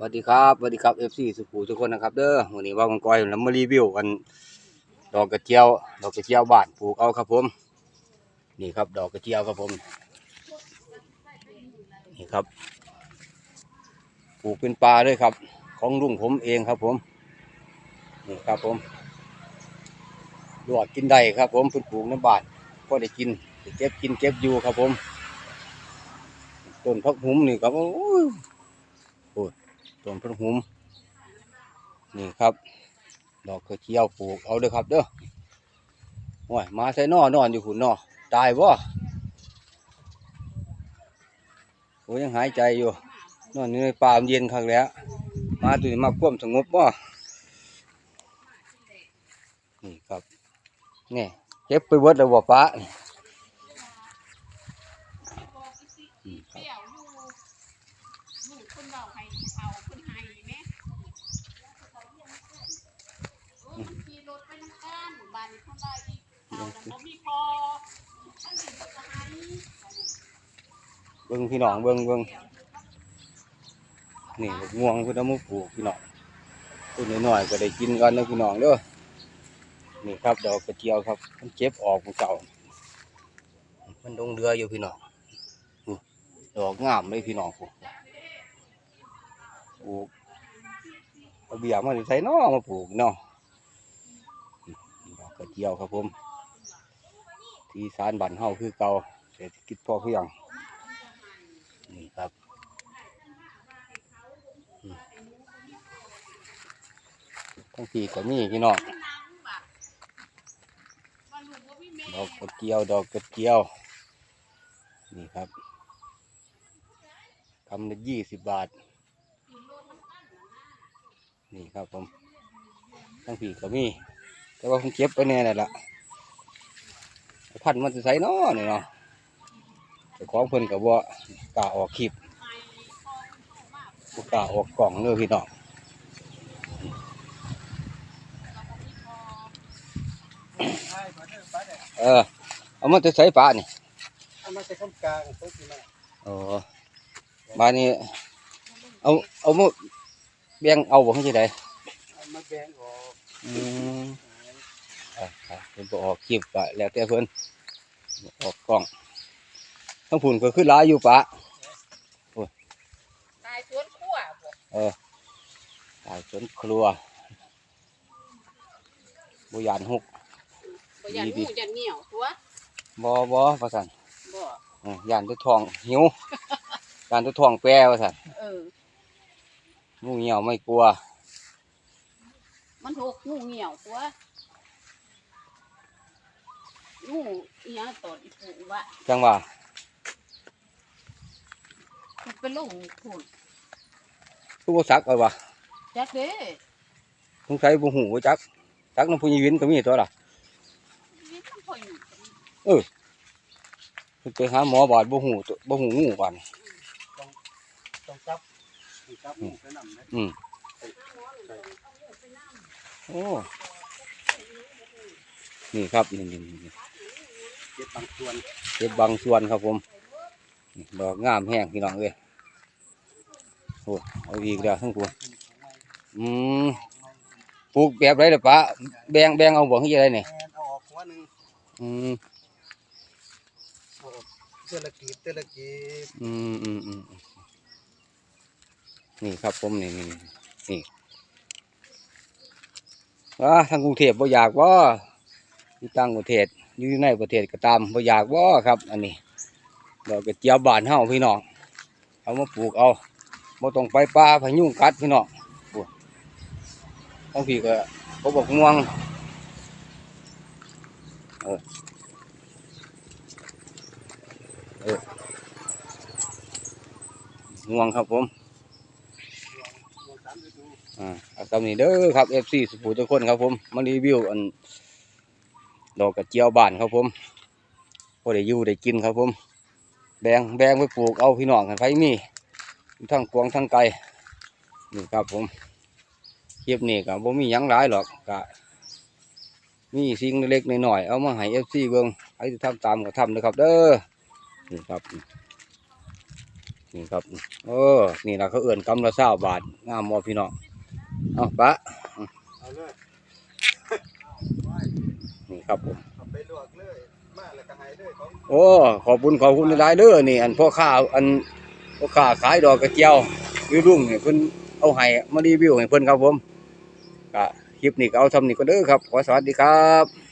สวัสดีครับสวัสดีครับเอฟซีสุขุทุกคนนะครับเด้อวันนี้ว่ากันก้อยแล้วมารีวิวกันดอกกระเจียว ดอกกระเจียวบานปลูกเอาครับผม นี่ครับ ดอกกระเจียวครับผม นี่ครับ ปลูกเป็นปลาเลยครับ ของลุงผมเองครับผม นี่ครับผมลวกกินได้ครับ ผมเพิ่นปลูกในบ้านก็ได้กินเก็บกินเก็บอยู่ครับผม ต้นพักหุ้มนี่ครับ ต้นพักหุ้มนี่ครับ ดอกกระเจียวปลูกเอาเด้อครับเด้อโอ้ยมาใส่นอนอนอยู่หุ่นนอตายบ่โอ้ยยังหายใจอยู่นอนอยู่ในป่ามันเย็นคักแล้ว มาตัวนี้มาควมสงบบ่นี่ครับนี่เก็บไปเบิดแล้วบ่ป้านี่อืมครับ เปรี้ยวอยู่ลูกคนเบาให้เอาคนให้แม่โอ้ยขี่รถไปน้ำกันบ้านคนได้อีก เอาแต่บ่มีพอท่านสิบ่ก็ให้เบิ่งพี่น้องเบิ่งเบิงนี่บักม่วงพิ่นเอามาปลูกพี่น้องต้นน้อยๆก็ได้กินกันนะพี่น้องเด้อนี่ครับดอกกระเจียวครับ มันเก็บออกของเก่ามันดงเรืออยู่พี่น้องดอกงามเลยพี่น้องผมปลูกเอาเบียร์มาใส่น้อมาปลูกเนาะดอกกระเจียวครับผม ที่สารบันเฮาคือเก่าเศรษฐกิจพอเพียงนี่ครับทั้งปีก็มีพี่น้องนั่งบักว่าลูกบ่มีแม่ดอกกระเจียวดอกกระเจียว นี่ครับคำละยี่สิบบาท นี่ครับผมทั้งปีก็มี แต่ว่าผมเก็บไปแน่นั่นแหละ พันธุ์มันจะใส่น้อนี่เนาะแต่ของเพิ่นกับว่ากล้าออกคลิปให้ของมากบ่กล้าออกกล่องเลยพี่น้องใช่มาเด้อป้าเด้อเออเอามาจะใส่ปลานี่เอามาใส่ข้างกลางโต๊ะที่นั่นโอ้บานนี้เอาเอามาแบ่งเอาบ่ให้จังไดเอามาแบ่งออกอืมอะอะ เพิ่นบ่ออกคลิปก็แล้วแต่เพิ่นบ่ออกกล้องทั้งผุ่นก็คือหลายอยู่ปะตายสวนครัวบ่เออตายจนครัวบ่ยานหกบ่ยันดีหูๆยันเหนียวตัวบ่บ่ว่าซั่นบ่เออยานแตัวท้องหิวยานแตัวท้องแปรว่าซั่นเอองูเหี่ยวไม่กลัว มันถูกงูเหนียวตัว งูอีหยังตดผูกว่าจังว่ามันเป็นลูกผูกคือบ่ซักเอาว่ะจักเด้สงสัยบ่ฮู้ว่าจักจักน้ำผู้หญิงวินก็มีตัวล่ะนี่มันพออยู่เพิ่นไปหาหมอบาดบ่ฮู้ตัวบ่ฮู้งูบาดนี่ต้องจับต้องจับหมูไปนำนะอืมโอ้นี่ครับนี่นี่นี่ เก็บบางส่วนเก็บบางส่วนครับผมนี่ดอกงามแห้งพี่น้องเอ้ยโอ้เอาอีกแล้วทั้งตัวอืมปลูกแบบไรเด้อปะแบ่งแบ่งเอาบ่ให้ยังไงนี่แอนเอาออกหัวหนึ่งอืมเอาออกเตละกีบเตละกีบอืมอืมอืมอืมนี่ครับผมนี่นี่นี่ว่าทางกรุงเทพบ่อยากว่าอยู่ต่างประเทศ อยู่ในประเทศก็ตามบ่อยากว่ครับ อันนี้ดอกกระเจียวบานเฮาพี่น้องเอามาปลูกเอาบ่ต้องไปป่าพายุงกัดพี่น้องปลูกทั้งพี่ก็เขาบอกง่วงเออเออง่วงครับผมรวมสาอ่าเอาคำนี้เด้อครับ FC สุภูทุกคนครับผมมารีวิวอัน ดอกกระเจียวบานครับผมพอได้อยู่ได้กินครับผม แบงแบงไปปลูกเอาพี่น้องกันไฟมีทั้งกวงทั้งไก่นี่ครับผมคลิปนี้ก็บ่มียังหลายหรอกก็มีสิ่งเล็กๆน้อยๆเอามาให้ FC เบิ่งให้ทำตามก็ทำนะครับ เด้อนี่ครับนี่ครับโอ้นี่ละเขาเอื้อนกำละเศร้าบาทงามบ่พี่น้องเอาปะ เอาเลย นี่ ครับผมเอาไปลวกเลยมาแล้วก็ให้เลยของโอ้ขอบคุณขอบคุณหลายๆเด้อนี่อันพ่อค้าอันพ่อค้าขายดอกกระเจียววิรุ่งนี่เพิ่นเอาให้มารีวิวให้เพิ่นครับผมก็คลิปนี้ก็เอาทำนี่ก็เด้อครับ ขอสวัสดีครับ